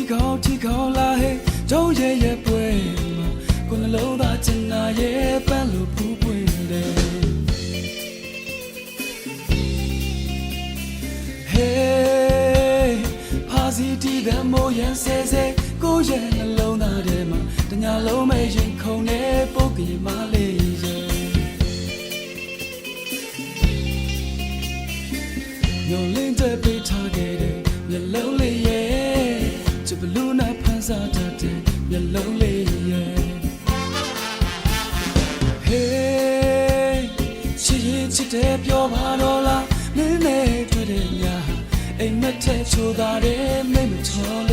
ထိကောင်းထိကောင်းလာဟဲ့ဂျုံရဲ့ရဲ့ပွဲမှာကိုနှလုံးသားချင်နာရဲ့ပန်းလို့ဖူးပွင့်တယ် Hey positive တဲ့မိုးရန်ဆဲဆဲကိုရဲ့နှလုံးသားထဲမှာတညာလုံးမဲ့ရင်ခုန်နေပုတ်ကြီးမလေးရဲ့ Your little bit targeted your lonely yeah ချစ်ဘလူးနဲ့ဖန်ဆာတတ်တဲ့မျက်လုံးလေးရဲ့ Hey ချစ်ရင်ချစ်တယ်ပြောပါတော့လားမင်းနဲ့တွေ့တဲ့ညအိမ်မက်ထဲချိုးတာတဲ့မိတ်မချော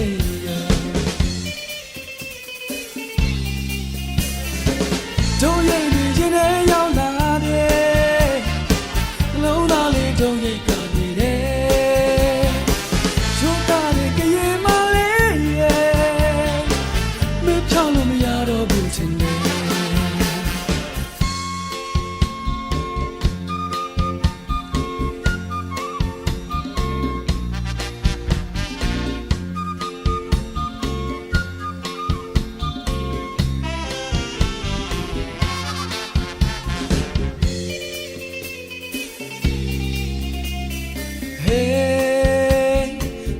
Hey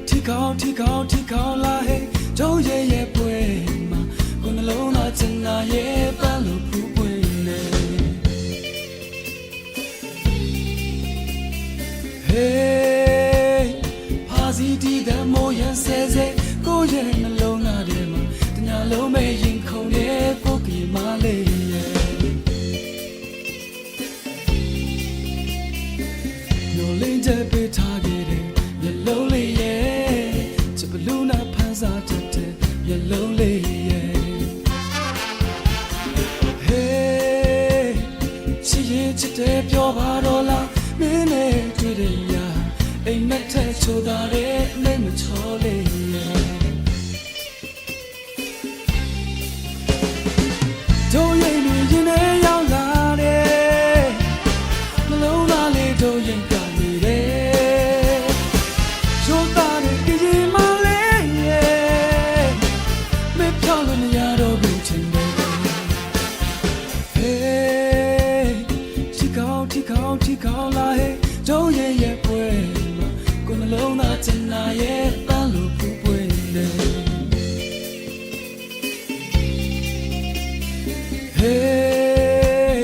ထိကောင်းထိကောင်း တယ်ပြောပါတော့လားမင်းနဲ့တွေ့တဲ့ညအိမ်မက်ထက်ချိုးတာတဲ့အမိတ်မ င်းထိကောင်းလာဟဲ့တို့ရဲ့ရဲ့ပွဲမှာကိုယ်နှလုံးသားချင်လာရဲ့တန်လို့ပူပွင့်တယ် Hey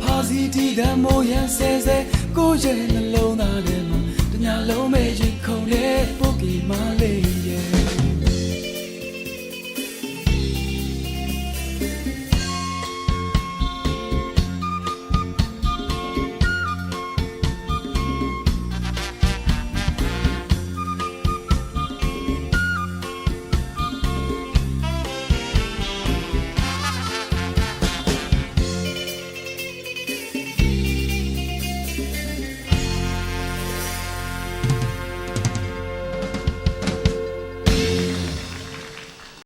ဖာစီတီတမိုးရန်ဆဲဆဲကိုယ့်ရဲ့နှလုံးသားထဲမှာတညာလုံးပဲရင်ခုန်တဲ့ပုဂ္ဂိမာလေး